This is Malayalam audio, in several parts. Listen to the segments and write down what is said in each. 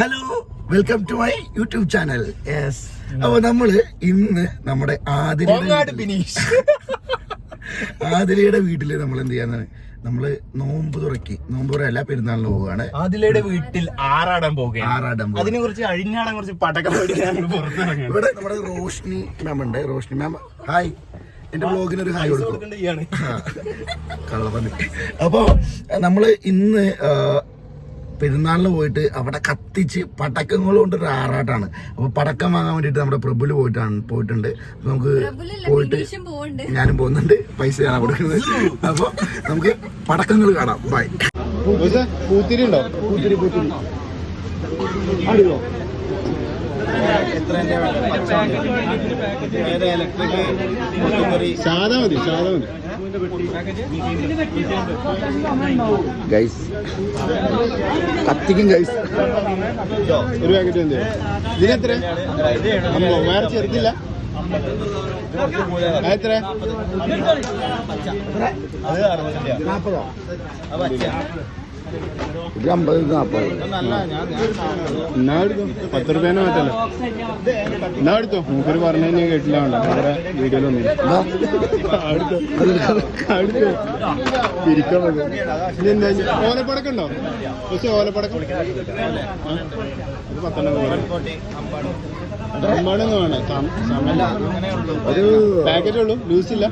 Hello welcome to my YouTube channel yes അപ്പൊ നമ്മൾ ഇന്ന് നമ്മുടെ ആതിരയുടെ കോങ്ങാട് വീട്ടില്- നമ്മൾ എന്ത് ചെയ്യാന്നാണ് നമ്മൾ നോമ്പ് തുറക്കി. നോമ്പ് തുറയല്ല പെരുന്നാളിന് പോവുകയാണ്. ആദിലയുടെ വീട്ടിൽ ആറാടാൻ പോവുകയാണ്. ആറാടാൻ. അതിനെ കുറിച്ച് അഴിഞ്ഞാടാൻ കുറച്ച് പടക്കം ഇവിടെ നമ്മുടെ റോഷ്നി മാം ഉണ്ട്. റോഷ്നി മാം ഹായ് എന്റെ ബ്ലോഗിന് ഒരു ഹായ് കൊടുക്കും അപ്പൊ ഇയാണ് കള്ളപ്പന്നി. അപ്പോ നമ്മൾ ഇന്ന് പെരുന്നാളിന് പോയിട്ട് അവിടെ കത്തിച്ച് പടക്കങ്ങൾ കൊണ്ട് ഒരു ആറാട്ടാണ്. അപ്പൊ പടക്കം വാങ്ങാൻ വേണ്ടിട്ട് നമ്മുടെ പ്രഭുൽ പോയിട്ടാണ് പോയിട്ടുണ്ട്. നമുക്ക് പോയിട്ട്. ഞാനും പോകുന്നുണ്ട്. പൈസ ഞാൻ കൊടുക്കുന്നത്. അപ്പൊ നമുക്ക് പടക്കങ്ങൾ കാണാം. ബൈ പൂത്തിരി ഉണ്ടോ? പൂത്തിരി പൂത്തിരി. അടിയോ സാധാ മതി സാധാ മതി. ഗൈസ് കത്തിക്കും ഗൈസ് ഒരു പാക്കറ്റ് എന്ത്? ഇതിനെത്ര അമ്മോ വേറെ ചെറുതില്ല എത്ര? നാപ്പതോ. ഇത് അമ്പത് ഇത് നാപ്പത്. എന്നാ എടുത്തോ? പത്ത് റുപ്യേനെ മാറ്റല്ലോ? എന്നാ എടുത്തോ? മൂപ്പര് പറഞ്ഞു ഞാൻ കേട്ടില്ല വീഡിയോയിലൊന്നും? അടുത്തോ പിരിക്കാൻ ഇതെന്താ ഓലപ്പടക്കം ഉണ്ടോ? പക്ഷെ ഓലപ്പടക്കം? പോലെ. സമയമില്ല ഒരു പാക്കറ്റ് ഉള്ളൂ. ലൂസ് ഇല്ല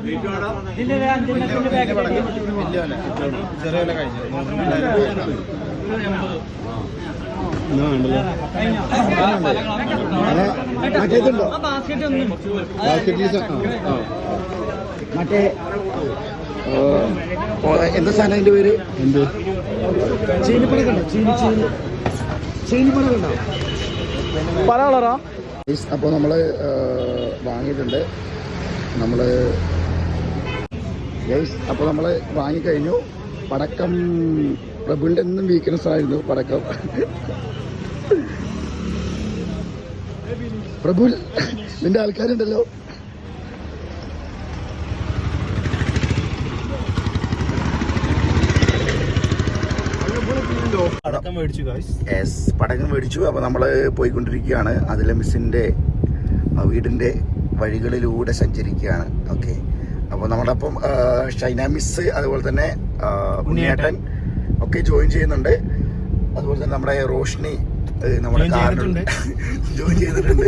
മറ്റേതുണ്ടോ മറ്റേ എന്താ സാധനം അതിന്റെ പേര്? എന്ത്? ചീനിപ്പണക്കുണ്ടോ ചീനി ചീനി ചീനിപ്പണക്കുണ്ടോ പല കളറാ അപ്പോൾ നമ്മൾ വാങ്ങിയിട്ടുണ്ട്. നമ്മൾ ഗൈസ് അപ്പോൾ നമ്മൾ വാങ്ങിക്കഴിഞ്ഞു. പടക്കം പ്രഭുവിന്റെ എന്നും വീക്ക്നെസ് ആയിരുന്നു പടക്കം. പ്രഭു നിന്റെ ആൾക്കാരുണ്ടല്ലോ. അടക്കം മേടിച്ചു യെസ് പടക്കം മേടിച്ചു. അപ്പോൾ നമ്മൾ പോയിക്കൊണ്ടിരിക്കുകയാണ്. അതിലെ മിസ്സിന്റെ വീടിന്റെ വഴികളിലൂടെ സഞ്ചരിക്കുകയാണ്. ഓക്കെ അപ്പോൾ നമ്മുടെ അപ്പം ഷൈന മിസ് അതുപോലെ തന്നെ ഉണ്ണിയേട്ടൻ ഒക്കെ ജോയിൻ ചെയ്യുന്നുണ്ട്. അതുപോലെ തന്നെ നമ്മുടെ റോഷ്നി നമ്മുടെ കാറിനുണ്ട് ജോയിൻ ചെയ്തിട്ടുണ്ട്.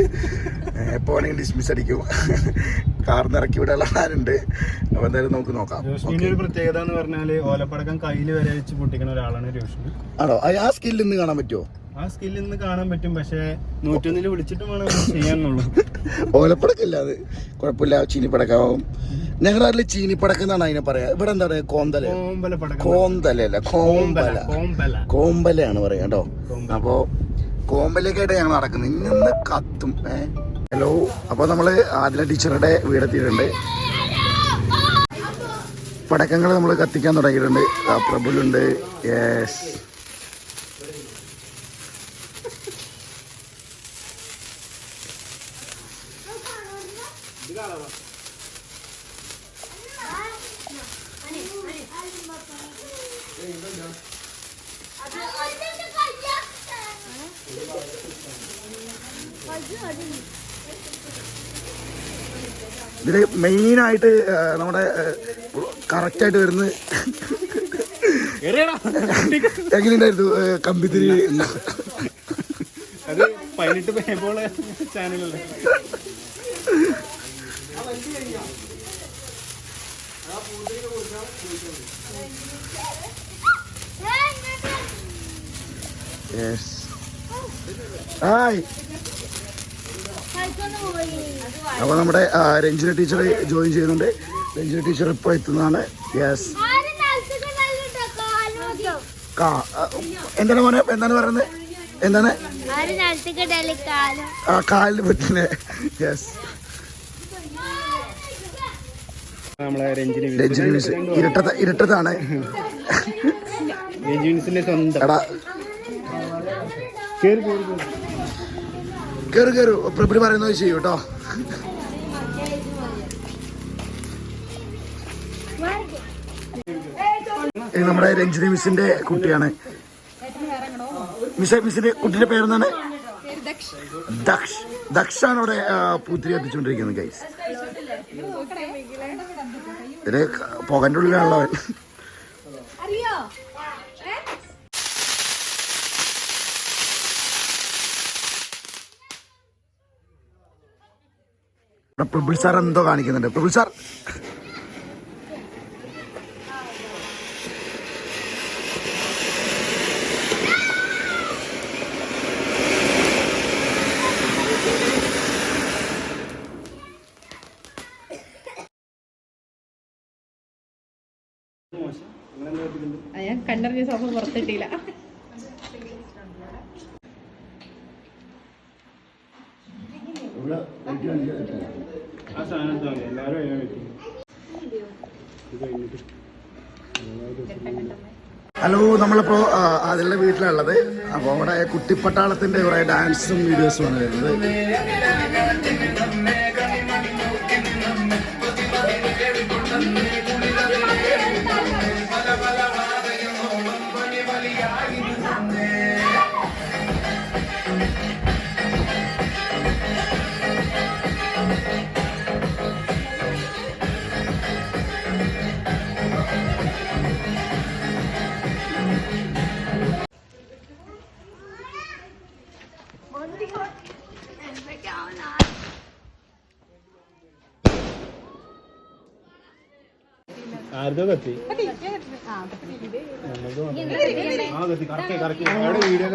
എപ്പോൾ വേണമെങ്കിൽ ഡിസ്മിസ് അടിക്കും. കാറിന് ഇറക്കി വിടാനുള്ള പ്ലാനുണ്ട് അപ്പോൾ എന്തായാലും നമുക്ക് നോക്കാം. ഒരു പ്രത്യേകത എന്ന് പറഞ്ഞാൽ ഓലപ്പടക്കം കയ്യിൽ വരെ വെച്ച് പൊട്ടിക്കുന്ന ഒരാളാണ് രോഷിന് ആണോ? ആ- സ്കില്ല് ഇന്ന് കാണാൻ പറ്റുമോ ആ സ്കില്ലിൽ നിന്ന് കാണാൻ പറ്റും പക്ഷെ നൂറ്റൊന്നിൽ വിളിച്ചിട്ട് വേണം ചെയ്യാന്നുള്ളൂ ഓലപ്പടക്കില്ല അത്. കുഴപ്പമില്ല ചീനിപ്പടക്കാവും. ഞങ്ങളുടെ നാട്ടിൽ ചീനിപ്പടക്കം എന്നാണ് അതിനെ പറയാ. ഇവിടെ എന്താ പറയാ കോന്തല കോന്തലല്ല കോമ്പല. കോമ്പല കോമ്പലയാണ് പറയാ കേട്ടോ. അപ്പോ കോമ്പലൊക്കെയായിട്ട് ഞങ്ങൾ നടക്കുന്നത് ഇന്ന് കത്തും. ഏ? ഹലോ അപ്പൊ നമ്മൾ ആദില ടീച്ചറുടെ വീടെത്തിയിട്ടുണ്ട് പടക്കങ്ങൾ നമ്മൾ കത്തിക്കാൻ തുടങ്ങിയിട്ടുണ്ട്. ആ, യെസ് യെസ് ഇതിൽ മെയിനായിട്ട് നമ്മുടെ കറക്റ്റായിട്ട് വരുന്നത് എങ്ങനെയുണ്ടായിരുന്നു കമ്പിത്തിരി? അത് പതിനെട്ട് ചാനലല്ലേ? Yes hi. അപ്പോൾ നമ്മുടെ രഞ്ജിന ടീച്ചർ ജോയിൻ ചെയ്യുന്നുണ്ട്. രഞ്ജിന ടീച്ചർ ഇപ്പോൾ എത്തുന്നതാണ്. യെസ് കാ എന്താണ് മോനെ? എന്താണ് പറയുന്നത്? എന്താണ്? ആ കാലിന് പറ്റുന്നേ. യെസ് രഞ്ജിനി ഇരട്ടത്താണ് രഞ്ജിനിസിന്റെ സ്വന്തം. കേറി കേറി കേറി. പറയുന്നത് ചെയ്യൂ കേട്ടോ. നമ്മുടെ രഞ്ജിനി മിസ്സിന്റെ കുട്ടിയാണ്. മിസ് മിസ്സിന്റെ കുട്ടിയുടെ പേരെന്താണ്? ദക്ഷ്. ദക്ഷാണ് ഇവിടെ ആ, പൂത്തിരി കത്തിച്ചുകൊണ്ടിരിക്കുന്നത് ഗൈസ് ഇതിന് പോകന്റെ ഉള്ളിലാണല്ലോ അവൻ. പ്രബിൾ സാർ എന്തോ കാണിക്കുന്നുണ്ട്. പ്രബിൾ സാർ. ഞാൻ കണ്ടറിഞ്ഞ സോഫ പുറത്തിട്ടില്ല. ഹലോ നമ്മളിപ്പോ അതിലെ വീട്ടിലുള്ളത് അപ്പോൾ അവിടെ കുട്ടിപ്പട്ടാളത്തിന്റെ കുറെ ഡാൻസും വീഡിയോസും ആണ് വരുന്നത്. ആർക്കോ കത്തി. ആ കത്തി കറക്റ്റ് കറക്റ്റ് അവിടെ വീഡിയോ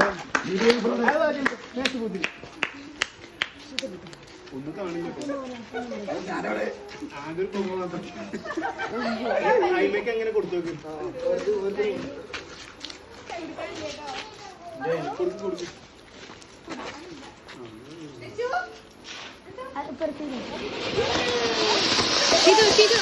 ഒന്നും കാണില്ല എങ്ങനെ കൊടുത്തു കൊടുക്ക് കൊടുക്ക് ഇല്ല ഇല്ല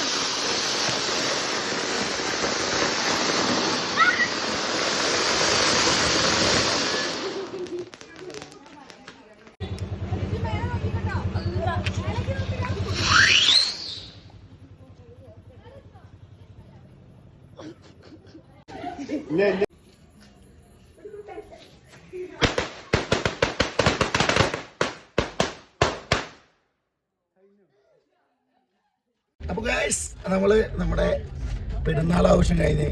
അപ്പൊ ഗൈസ് നമ്മൾ നമ്മുടെ പെരുന്നാൾ ആവശ്യം കഴിഞ്ഞ്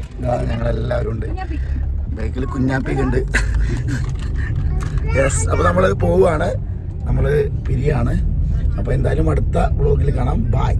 ഞങ്ങളെല്ലാവരും ഉണ്ട്. ബൈക്കിൽ കുഞ്ഞാപ്പിക്ക് ഉണ്ട് യെസ് അപ്പൊ നമ്മൾ പോവുകയാണ്. നമ്മൾ പിരിയാണ്. അപ്പൊ എന്തായാലും അടുത്ത വ്ളോഗിൽ കാണാം. ബായ്